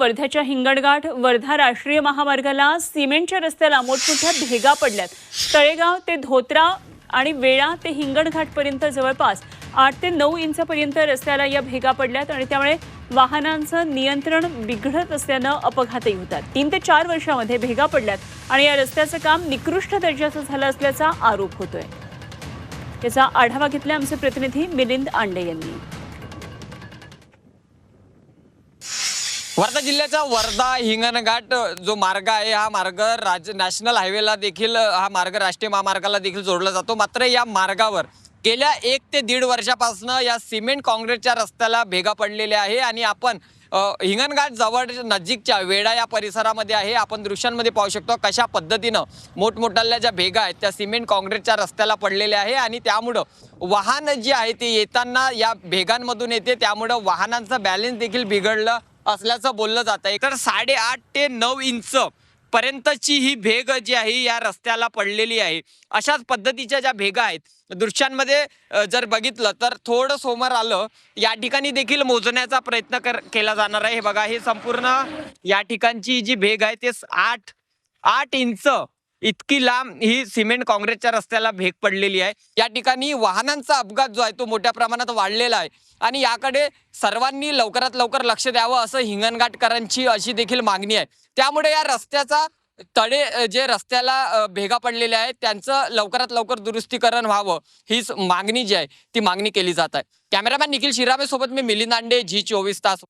वर्ध्याच्या हिंगणघाट वर्धा राष्ट्रीय महामार्गाला सिमेंटच्या रस्त्याला मोठमोठ्या भेगा पडल्यात. तळेगाव ते धोत्रा आणि वेळा ते हिंगणघाटपर्यंत जवळपास आठ ते नऊ इंचापर्यंत रस्त्याला या भेगा पडल्यात आणि त्यामुळे वाहनांचं नियंत्रण बिघडत असल्यानं अपघातही होतात. तीन ते चार वर्षामध्ये भेगा पडल्यात आणि या रस्त्याचं काम निकृष्ट दर्जाचं झालं असल्याचा आरोप होतोय. याचा आढावा घेतला आमचे प्रतिनिधी मिलिंद आंडे यांनी. वर्धा जिल्ह्याचा वर्धा हिंगणघाट जो मार्ग आहे हा मार्ग राज नॅशनल हायवेला देखील हा मार्ग राष्ट्रीय महामार्गाला देखील जोडला जातो. मात्र या मार्गावर गेल्या एक ते दीड वर्षापासून या सिमेंट काँक्रीटच्या रस्त्याला भेगा पडलेल्या आहे आणि आपण हिंगणघाट जवळ नजीकच्या वेडा या परिसरामध्ये आहे. आपण दृश्यांमध्ये पाहू शकतो कशा पद्धतीनं मोठमोठ्या ज्या भेगा आहेत त्या सिमेंट काँक्रीटच्या रस्त्याला पडलेल्या आहे आणि त्यामुळं वाहन जी आहे ते येताना या भेगांमधून येते. त्यामुळं वाहनांचं बॅलेन्स देखील बिघडलं असल्याचं बोललं जात आहे तर साडेआठ ते नऊ इंच पर्यंतची ही भेग जी आहे या रस्त्याला पडलेली आहे. अशाच पद्धतीच्या ज्या भेगा आहेत दृश्यांमध्ये जर बघितलं तर थोडं समोर आलं या ठिकाणी देखील मोजण्याचा प्रयत्न कर केला जाणार आहे. हे बघा हे संपूर्ण या ठिकाणची जी भेग आहे ते आठ आठ इंच इतकी लांब ही सिमेंट काँग्रेसच्या रस्त्याला भेग पडलेली आहे. या ठिकाणी वाहनांचा अपघात जो आहे तो मोठ्या प्रमाणात वाढलेला आहे. आणि याकडे सर्वांनी लवकरात लवकर लक्ष द्यावं असं हिंगणघाटकरांची अशी देखील मागणी आहे. त्यामुळे या रस्त्याचा तडे जे रस्त्याला भेगा पडलेल्या आहेत त्यांचं लवकरात लवकर दुरुस्तीकरण व्हावं हीच मागणी जी आहे ती मागणी केली जात आहे. कॅमेरामॅन निखिल शिरामे सोबत मी मिलिंद आंडे झी चोवीस तास